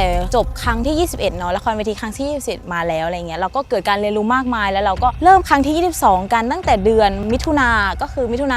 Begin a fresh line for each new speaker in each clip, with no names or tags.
แต่จบครั้งที่ 21เนาะละครเวทีครั้งที่ 21 มาแล้วอะไรเงี้ยเราก็เกิดการเรียนรู้มากมาย แล้วเราก็เริ่มครั้งที่ 22 กันตั้งแต่เดือนมิถุนาก็คือมิถุนา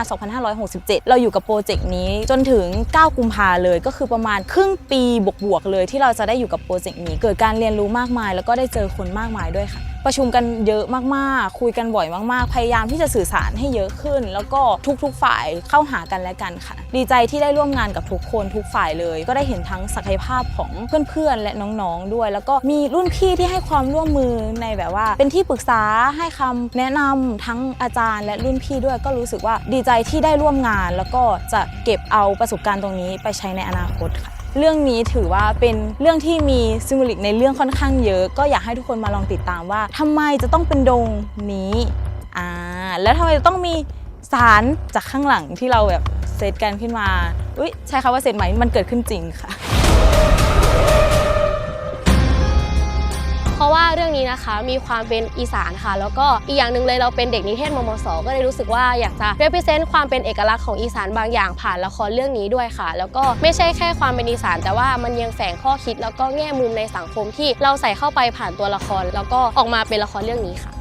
2567 เราอยู่กับโปรเจกต์นี้จนถึง 9 กุมภาเลยก็คือประมาณครึ่งปีบวกๆเลยที่เราจะได้อยู่กับโปรเจกต์นี้ เกิดการเรียนรู้มากมาย แล้วก็ได้เจอคนมากมายด้วยค่ะ ประชุมกันเยอะมากๆ คุยกันบ่อยมากๆ พยายามที่จะสื่อสารให้เยอะขึ้น แล้วก็ทุกๆฝ่ายเข้าหากันและกันค่ะ ดีใจที่ได้ร่วมงานกับทุกคนทุกฝ่ายเลย ก็ได้เห็นทั้งศักยภาพของเพื่อนๆ และน้องๆด้วย แล้วก็มีรุ่นพี่ที่ให้ความร่วมมือในแบบว่า เป็นที่ปรึกษาให้คำแนะนำทั้งอาจารย์และรุ่นพี่ด้วยก็รู้สึกว่าดีใจที่ได้ร่วมงาน แล้วก็จะเก็บเอาประสบการณ์ตรงนี้ไปใช้ในอนาคตค่ะ เรื่องนี้ถือว่าเป็นเรื่องที่มีซิมูลิกในเรื่องค่อนข้างเยอะ ก็อยากให้ทุกคนมาลองติดตามว่าทำไมจะต้องเป็นดงนี้อ่าแล้วทำไมจะต้องมีสารจากข้างหลังที่เราแบบเซตกันขึ้นมาอุ้ยใช้คำว่าเซตไหมมันเกิดขึ้นจริงค่ะ
เพราะว่าเรื่องนี้นะคะมีความเป็นอีสานค่ะ แล้วก็อีกอย่างหนึ่งเลยเราเป็นเด็กนิเทศมมสก็เลยรู้สึกว่าอยากจะ represent ความเป็นเอกลักษณ์ของอีสานบางอย่างผ่านละครเรื่องนี้ด้วยค่ะ แล้วก็ไม่ใช่แค่ความเป็นอีสาน แต่ว่ามันยังแฝงข้อคิดแล้วก็แง่มุมในสังคมที่เราใส่เข้าไปผ่านตัวละคร แล้วก็ออกมาเป็นละครเรื่องนี้ค่ะ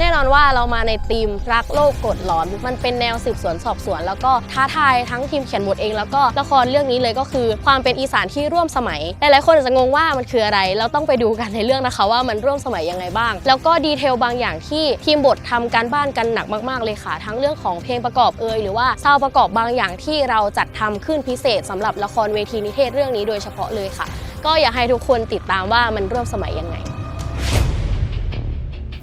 แน่นอนว่าเรามาในธีมรักโลกกดหลอน มันเป็นแนวสืบสวนสอบสวน แล้วก็ท้าทายทั้งทีมเขียนบทเองแล้วก็ละครเรื่องนี้เลยก็คือ ความเป็นอีสานที่ร่วมสมัยหลายๆคนอาจจะงงว่ามันคืออะไร เราต้องไปดูกันในเรื่องนะคะ ว่ามันร่วมสมัยยังไงบ้าง แล้วก็ดีเทลบางอย่างที่ทีมบททำการบ้านกันหนักมากๆเลยค่ะ ทั้งเรื่องของเพลงประกอบเอยหรือว่าซาวประกอบบางอย่างที่เราจัดทำขึ้นพิเศษสำหรับละครเวทีนิเทศเรื่องนี้โดยเฉพาะเลยค่ะ ก็อยากให้ทุกคนติดตามว่ามันร่วมสมัยยังไง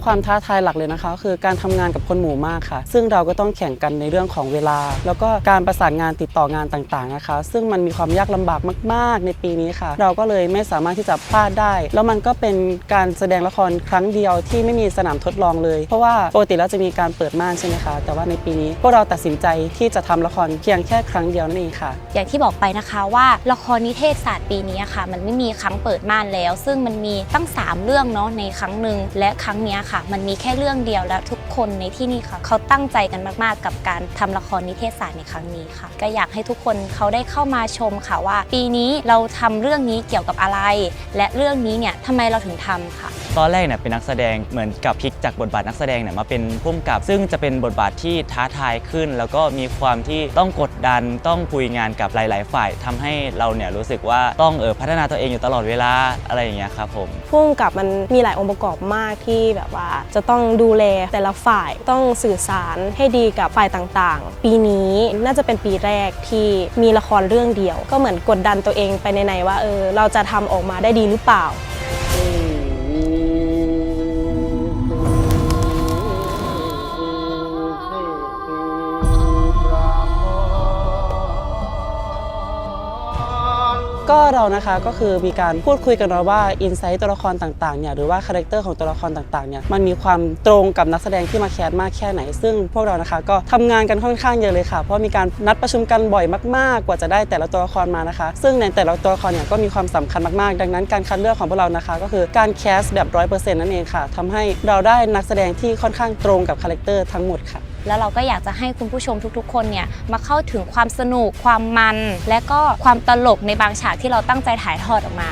ความท้าทายหลักเลยนะคะคือการทำงานกับคนหมู่มากค่ะ ซึ่งเราก็ต้องแข่งกันในเรื่องของเวลา แล้วก็การประสานงานติดต่องานต่างๆนะคะ ซึ่งมันมีความยากลำบากมาก ๆ ในปีนี้ค่ะ เราก็เลยไม่สามารถที่จะพลาดได้ แล้วมันก็เป็นการแสดงละครครั้งเดียวที่ไม่มีสนามทดลองเลย เพราะว่าปกติแล้วจะมีการเปิดม่านใช่ไหมคะ แต่ว่าในปีนี้พวกเราตัดสินใจที่จะทำละครเพียงแค่ครั้งเดียวนั่นเองค่ะ
อย่างที่บอกไปนะคะว่าละครนิเทศศาสตร์ปีนี้ค่ะ มันไม่มีครั้งเปิดม่านแล้ว ซึ่งมันมีตั้ง 3 เรื่องเนาะในครั้งหนึ่งและครั้งนี้ยค่ะ มันมีแค่เรื่องเดียวแล้วทุกคนในที่นี่ค่ะ เขาตั้งใจกันมากๆ กับการทำละครนิเทศศาสตร์ในครั้งนี้ค่ะ ก็อยากให้ทุกคนเขาได้เข้ามาชมค่ะว่า ปีนี้เราทำเรื่องนี้เกี่ยวกับอะไร และเรื่องนี้เนี่ยทำไมเราถึงทำค่ะ
ตอนแรกเนี่ยเป็นนักแสดงเหมือนกับพลิกจากบทบาทนักแสดงเนี่ยมาเป็นผู้กำกับ ซึ่งจะเป็นบทบาทที่ท้าทายขึ้น แล้วก็มีความที่ต้องกดดันต้องคุยงานกับหลาย ๆ ฝ่ายทำให้เราเนี่ยรู้สึกว่าต้องเออพัฒนาตัวเองอยู่ตลอดเวลาอะไรอย่างเงี้ยครับผม
พุ่มกับมันมีหลายองค์ประกอบมากที่แบบว่าจะต้องดูแลแต่ละฝ่ายต้องสื่อสารให้ดีกับฝ่ายต่างๆ ปีนี้น่าจะเป็นปีแรกที่มีละครเรื่องเดียว ก็เหมือนกดดันตัวเองไปในๆว่าเออเราจะทำออกมาได้ดีหรือเปล่า
ก็เรานะคะก็คือมีการพูดคุยกันเนาะว่าอินไซต์ตัวละครต่างๆเนี่ยหรือว่าคาแรคเตอร์ของตัวละครต่างๆเนี่ยมันมีความตรงกับนักแสดงที่มาแคสมากแค่ไหน ซึ่งพวกเรานะคะก็ทำงานกันค่อนข้างเยอะเลยค่ะ เพราะมีการนัดประชุมกันบ่อยมากๆ กว่าจะได้แต่ละตัวละครมานะคะ ซึ่งในแต่ละตัวละครเนี่ยก็มีความสำคัญมากๆ ดังนั้นการคัดเลือกของพวกเรานะคะ ก็คือการแคสแบบร้อยเปอร์เซ็นต์นั่นเองค่ะทำให้เราได้นักแสดงที่ค่อนข้างตรงกับคาแรคเตอร์ทั้งหมดค่ะ
แล้วเราก็อยากจะให้คุณผู้ชมทุกๆ คนเนี่ยมาเข้าถึงความสนุกความมัน และก็ความตลกในบางฉากที่เราตั้งใจถ่ายทอดออกมา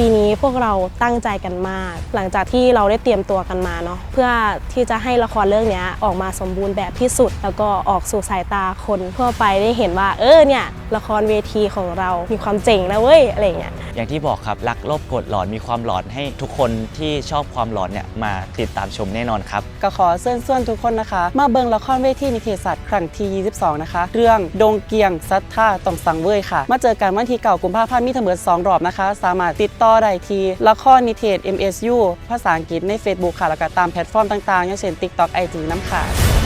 ปีนี้พวกเราตั้งใจกันมาก หลังจากที่เราได้เตรียมตัวกันมาเนาะเพื่อที่จะให้ละครเรื่องนี้ออกมาสมบูรณ์แบบที่สุด แล้วก็ออกสู่สายตาคนทั่วไปได้เห็นว่า เออเนี่ยละครเวทีของเรา มีความเจ๋งนะเว้ยอะไรอย่างเงี้ย
อย่างที่บอกครับรักโลภกดหลอนมีความหลอนให้ทุกคนที่ชอบความหลอนเนี่ยมาติดตามชมแน่นอนครับ
ก็ขอเชิญชวนทุกคนนะคะ มาเบิงละครเวทีนิเทศศาสตร์ครั้งที่ 22 นะคะ เรื่องดงเกียงซัดท่าต้องสังเวยค่ะ มาเจอกันวันที่เก่ากุมภาพันธ์มีทั้งหมด2รอบนะคะ สามารถติดต่อได้ที่ละครนิเทศ MSU ภาษาอังกฤษใน Facebook ค่ะแล้วก็ตามแพลตฟอร์มต่างๆ อย่างเช่น TikTok IG น้ำค่ะ